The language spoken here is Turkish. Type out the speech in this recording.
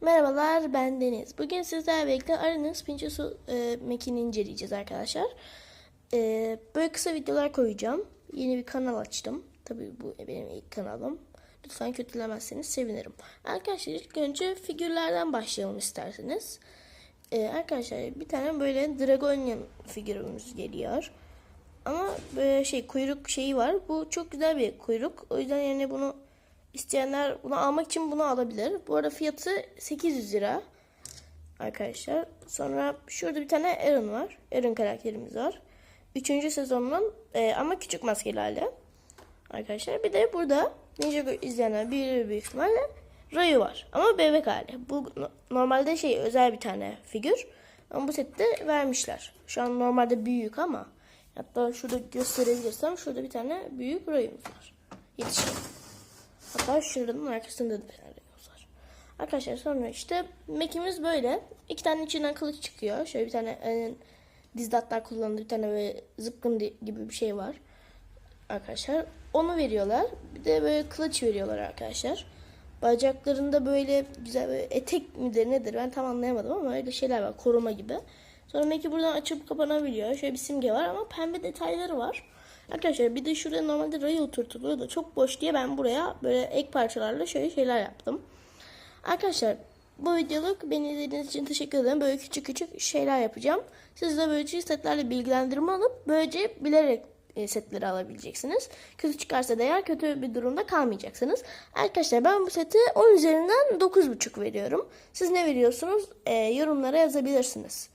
Merhabalar ben Deniz. Bugün sizlerle birlikte Aranın Pinçosu e, Mac'ini inceleyeceğiz arkadaşlar. E, böyle kısa videolar koyacağım. Yeni bir kanal açtım. Tabii bu benim ilk kanalım. Lütfen kötülemezseniz sevinirim. Arkadaşlar ilk önce figürlerden başlayalım isterseniz. E, arkadaşlar bir tane böyle Dragonian figürümüz geliyor. Ama böyle şey kuyruk şeyi var. Bu çok güzel bir kuyruk. O yüzden yani bunu isteyenler bunu almak için bunu alabilir. Bu arada fiyatı 800 lira. Arkadaşlar. Sonra şurada bir tane Aaron var. Aaron karakterimiz var. Üçüncü sezonun e, ama küçük maskeli hali. Arkadaşlar bir de burada Ninjago izleyenler bilir büyük ihtimalle Rayu var. Ama bebek hali. Bu no- normalde şey özel bir tane figür. Ama bu sette vermişler. Şu an normalde büyük ama hatta şurada gösterebilirsem şurada bir tane büyük Rayu'muz var. Yetişkin. Hatta şuranın arkasında da Rayu'muz var. Arkadaşlar sonra işte Mac'imiz böyle. İki tane içinden kılıç çıkıyor. Şöyle bir tane e, dizdatlar kullandığı bir tane böyle zıpkın gibi bir şey var. Arkadaşlar onu veriyorlar. Bir de böyle kılıç veriyorlar arkadaşlar. Bacaklarında böyle güzel böyle etek midir nedir ben tam anlayamadım ama öyle şeyler var koruma gibi. Sonra Mac'i buradan açıp kapanabiliyor. Şöyle bir simge var ama pembe detayları var. Arkadaşlar bir de şuraya normalde rayı oturtuluyor da çok boş diye ben buraya böyle ek parçalarla şöyle şeyler yaptım. Arkadaşlar bu videoluk beni izlediğiniz için teşekkür ederim. Böyle küçük küçük şeyler yapacağım. Siz de böylece setlerle bilgilendirme alıp böylece bilerek e, setleri alabileceksiniz. Kötü çıkarsa da eğer kötü bir durumda kalmayacaksınız. Arkadaşlar ben bu seti 10 üzerinden 9.5 veriyorum. Siz ne veriyorsunuz? E, yorumlara yazabilirsiniz.